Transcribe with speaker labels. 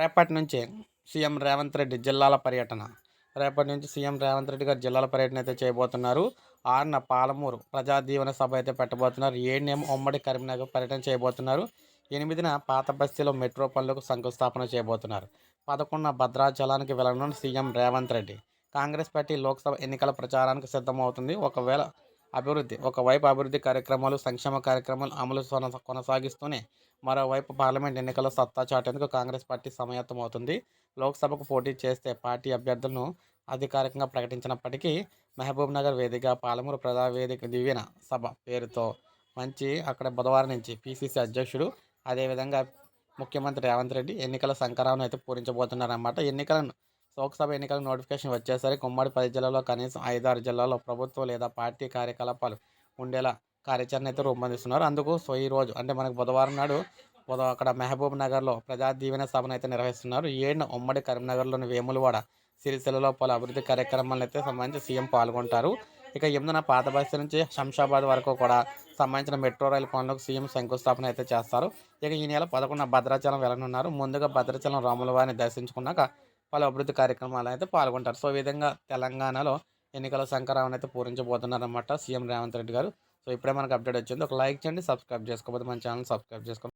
Speaker 1: రేపటి నుంచి సీఎం రేవంత్ రెడ్డి జిల్లాల పర్యటన. రేపటి నుంచి సీఎం రేవంత్ రెడ్డి గారు జిల్లాల పర్యటన అయితే చేయబోతున్నారు. ఆరున పాలమూరు ప్రజాదీవన సభ అయితే పెట్టబోతున్నారు. ఏడేమో ఉమ్మడి కరీంనగర్ పర్యటన చేయబోతున్నారు. ఎనిమిదిన పాత బస్తీలో మెట్రో పనులకు శంకుస్థాపన చేయబోతున్నారు. పదకొండున భద్రాచలానికి వెళ్ళనున్న CM Revanth Reddy. Congress party Lok Sabha ఎన్నికల ప్రచారానికి సిద్ధమవుతుంది. ఒకవేళ అభివృద్ధి. ఒకవైపు అభివృద్ధి కార్యక్రమాలు సంక్షేమ కార్యక్రమాలు అమలు కొనసాగిస్తూనే మరోవైపు పార్లమెంట్ ఎన్నికల్లో సత్తా చాటేందుకు కాంగ్రెస్ పార్టీ సమాయత్తమవుతుంది లోక్సభకు పోటీ చేస్తే పార్టీ అభ్యర్థులను అధికారికంగా ప్రకటించినప్పటికీ మహబూబ్ నగర్ వేదిక పాలమూరు ప్రజా వేదిక దివ్యన సభ పేరుతో మంచి అక్కడ బుధవారం నుంచి పిసిసి అధ్యక్షుడు అదేవిధంగా ముఖ్యమంత్రి రేవంత్ రెడ్డి ఎన్నికల సంకరాలను అయితే పూరించబోతున్నారన్నమాట. ఎన్నికలను లోక్సభ ఎన్నికల నోటిఫికేషన్ వచ్చేసరికి ఉమ్మడి పది జిల్లాల్లో కనీసం ఐదారు జిల్లాల్లో ప్రభుత్వం లేదా పార్టీ కార్యకలాపాలు ఉండేలా కార్యాచరణ అయితే రూపొందిస్తున్నారు. అందుకు సో ఈ రోజు అంటే మనకు బుధవారం నాడు అక్కడ మహబూబ్ నగర్లో ప్రజా దీవెన సభను అయితే నిర్వహిస్తున్నారు. ఏడున ఉమ్మడి కరీంనగర్లోని వేములవాడ సిరిసిల్లలో పలు అభివృద్ధి కార్యక్రమాలను అయితే సంబంధించి సీఎం పాల్గొంటారు. ఇక ఎనిమిదిన పాత బస్తీ నుంచి శంషాబాద్ వరకు కూడా సంబంధించిన మెట్రో రైలు పనులకు సీఎం శంకుస్థాపన అయితే చేస్తారు. ఇక ఈ నెల పదకొండున భద్రాచలం వెళ్ళనున్నారు. ముందుగా భద్రాచలం రాములవారిని దర్శించుకున్నాక పలు అభివృద్ధి కార్యక్రమాలు అయితే పాల్గొంటారు. సో ఈ విధంగా తెలంగాణలో ఎన్నికల సంక్రాంతి అయితే పూరించబోతున్నారన్నమాట సీఎం రేవంత్ రెడ్డి గారు. సో ఇప్పుడే మనకు అప్డేట్ వచ్చింది. ఒక లైక్ చేయండి సబ్స్క్రైబ్ చేసుకోకపోతే మన ఛానల్ సబ్స్క్రైబ్ చేసుకోండి